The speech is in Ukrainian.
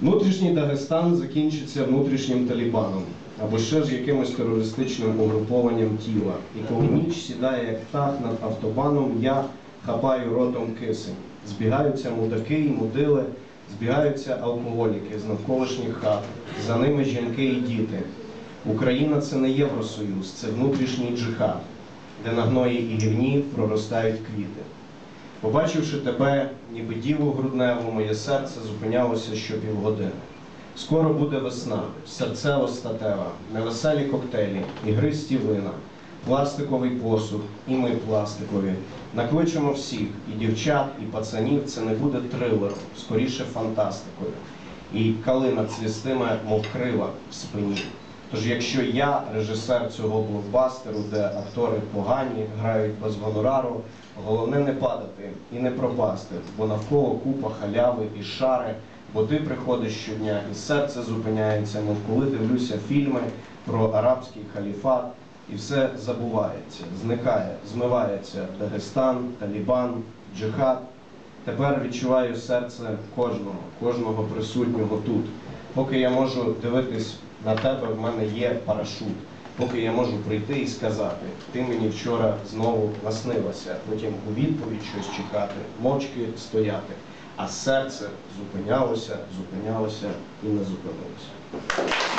Внутрішній Дагестан закінчиться внутрішнім Талібаном або ще ж якимось терористичним угрупованням тіла. І коли ніч сідає як птах над автобаном, я хапаю ротом кисень. Збігаються мудаки і мудили, збігаються алкоголіки з навколишніх хат, за ними жінки і діти. Україна це не Євросоюз, це внутрішній джихад, де на гної і гівні проростають квіти. Побачивши тебе, ніби діву грудневу, моє серце зупинялося щопівгодини. Скоро буде весна, серцево статева, невеселі коктейлі, ігристі вина, пластиковий посуд, і ми пластикові. Накличемо всіх, і дівчат, і пацанів. Це не буде трилером, скоріше фантастикою. І калина цвістиме, мов крила в спині. Тож, якщо я режисер цього блокбастеру, де актори погані, грають без гонорару, головне не падати і не пропасти, бо навколо купа халяви і шари, бо ти приходиш щодня і серце зупиняється, мов коли дивлюся фільми про арабський халіфат, і все забувається, зникає, змивається Дагестан, Талібан, Джихад. Тепер відчуваю серце кожного, кожного присутнього тут. Поки я можу дивитись на тебе, в мене є парашут. Поки я можу прийти і сказати, ти мені вчора знову наснилася, потім у відповідь щось чекати, мовчки стояти. А серце зупинялося, зупинялося і не зупинилося.